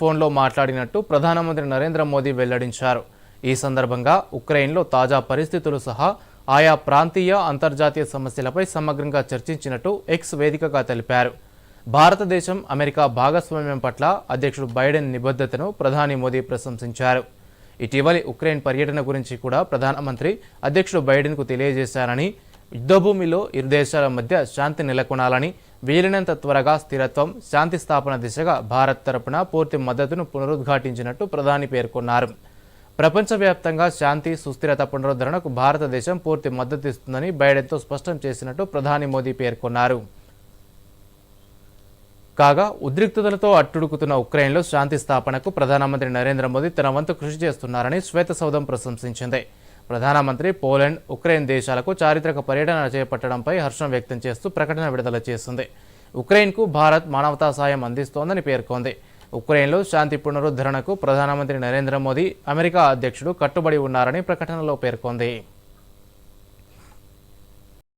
ఫోన్లో మాట్లాడినట్టు ప్రధానమంత్రి నరేంద్ర మోదీ వెల్లడించారు. ఈ సందర్భంగా ఉక్రెయిన్లో తాజా పరిస్థితులు సహా ఆయా ప్రాంతీయ అంతర్జాతీయ సమస్యలపై సమగ్రంగా చర్చించినట్టు ఎక్స్ వేదికగా తెలిపారు. భారతదేశం అమెరికా భాగస్వామ్యం పట్ల అధ్యక్షుడు బైడెన్ నిబద్ధతను ప్రధాని మోదీ ప్రశంసించారు. ఇటీవలి ఉక్రెయిన్ పర్యటన గురించి కూడా ప్రధానమంత్రి అధ్యక్షుడు బైడెన్కు తెలియజేశారని యుద్ధభూమిలో ఇరు దేశాల మధ్య శాంతి నెలకొనాలని వీలైనంత త్వరగా స్థిరత్వం శాంతి స్థాపన దిశగా భారత్ తరపున పూర్తి మద్దతును పునరుద్ఘాటించినట్టు ప్రధాని పేర్కొన్నారు. ప్రపంచవ్యాప్తంగా శాంతి సుస్థిరత పునరుద్ధరణకు భారతదేశం పూర్తి మద్దతు ఇస్తుందని బైడెన్తో స్పష్టం చేసినట్టు ప్రధాని మోదీ పేర్కొన్నారు. కాగా ఉద్రిక్తతలతో అట్టుడుకుతున్న ఉక్రెయిన్లో శాంతి స్థాపనకు ప్రధానమంత్రి నరేంద్ర మోదీ తన వంతు కృషి చేస్తున్నారని శ్వేతసౌధం ప్రశంసించింది. ప్రధానమంత్రి పోలాండ్ ఉక్రెయిన్ దేశాలకు చారిత్రక పర్యటన చేపట్టడంపై హర్షం వ్యక్తం చేస్తూ ప్రకటన విడుదల చేసింది. ఉక్రెయిన్కు భారత్ మానవతా సాయం అందిస్తోందని పేర్కొంది. ఉక్రెయిన్లో శాంతి పునరుద్ధరణకు ప్రధానమంత్రి నరేంద్ర మోదీ అమెరికా అధ్యక్షుడు కట్టుబడి ఉన్నారని ప్రకటనలో పేర్కొంది.